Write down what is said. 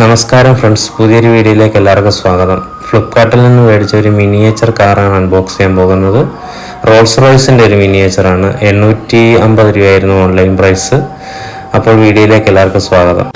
നമസ്കാരം ഫ്രണ്ട്സ് പുതിയൊരു വീഡിയോയിലേക്ക് എല്ലാവർക്കും സ്വാഗതം. ഫ്ലിപ്കാർട്ടിൽ നിന്ന് മേടിച്ച ഒരു മിനിയേച്ചർ കാറാണ് അൺബോക്സ് ചെയ്യാൻ പോകുന്നത്. റോൾസ് റോയ്സിന്റെ ഒരു മിനിയേച്ചറാണ് എണ്ണൂറ്റി അമ്പത് രൂപയായിരുന്നു ഓൺലൈൻ പ്രൈസ് അപ്പോൾ വീഡിയോയിലേക്ക് എല്ലാവർക്കും സ്വാഗതം.